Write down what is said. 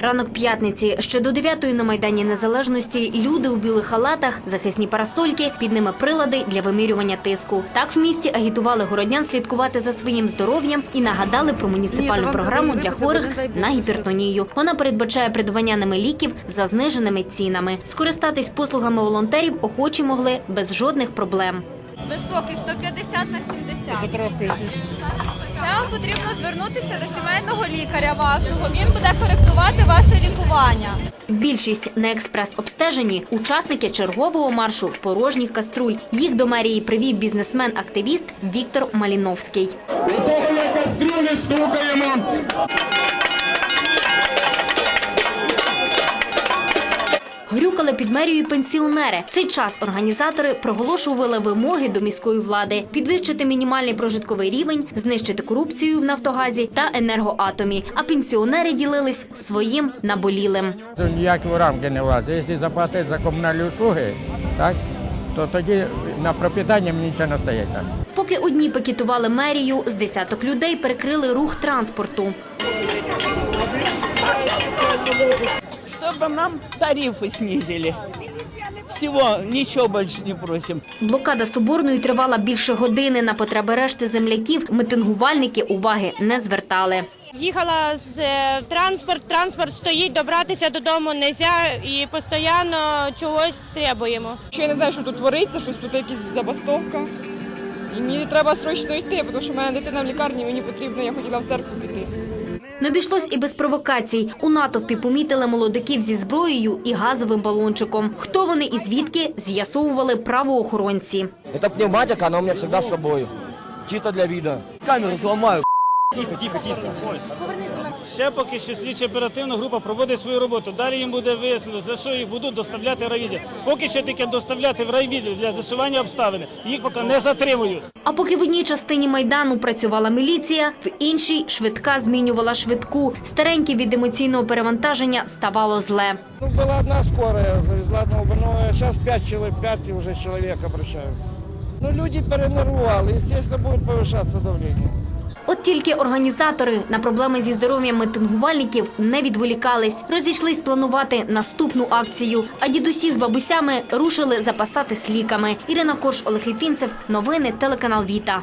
Ранок п'ятниці ще до 9-ї на майдані незалежності люди у білих халатах, захисні парасольки, під ними прилади для вимірювання тиску. Так в місті агітували городян слідкувати за своїм здоров'ям і нагадали про муніципальну програму для хворих на гіпертонію. Вона передбачає придбання ними ліків за зниженими цінами. Скористатись послугами волонтерів охочі могли без жодних проблем. Високий 150 на 70. Це вам потрібно звернутися до сімейного лікаря вашого. Він буде коректувати ваше лікування. Більшість на експрес-обстеженні – учасники чергового маршу порожніх каструль. Їх до мерії привів бізнесмен-активіст Віктор Маліновський. Каструлі стукаємо. Грюкали під мерією пенсіонери. Цей час організатори проголошували вимоги до міської влади підвищити мінімальний прожитковий рівень, знищити корупцію в Нафтогазі та енергоатомі. А пенсіонери ділились своїм наболілим. Ніякі рамки не влазить. Якщо заплатити за комунальні услуги, так, то тоді на пропитання мені нічого не стається. Поки одні пакетували мерію, з десяток людей перекрили рух транспорту. Чтобы нам тарифы снизили. Всего, ничего больше не просим. Блокада Соборної тривала більше години. На потреби решти земляків митингувальники уваги не звертали. Їхала з е, транспорт, транспорт стоїть, добратися додому не можна і постійно чогось требуємо. Що я не знаю, що тут твориться, щось тут якась забастовка. І мені треба срочно йти, тому що в мене дитина в лікарні, мені потрібно, я хотіла в церкву піти. Не обійшлось і без провокацій. У натовпі помітили молодиків зі зброєю і газовим балончиком. Хто вони і звідки з'ясовували правоохоронці. Це пневматика, вона у мене всегда з собою. Чисто для вида. Камеру сломаю. Ще поки що слідчо оперативна група проводить свою роботу. Далі їм буде вияснено, за що їх будуть доставляти в райвідділ. Поки що тільки доставляти в райвідділ для з'ясування обставин. Їх поки не затримують. А поки в одній частині майдану працювала міліція, в іншій швидка змінювала швидку. Старенькі від емоційного перевантаження ставало зле. Ну, була одна скорая, завезла одного больного, зараз п'ять чоловік, п'ять вже чоловік обращаються. Ну, люди перенервували, звісно, буде повишатися давлення. От тільки організатори на проблеми зі здоров'ям митингувальників не відволікались, розійшлись планувати наступну акцію. А дідусі з бабусями рушили запасатись ліками. Ірина Корж, Олег Фінцев. Новини телеканал Віта.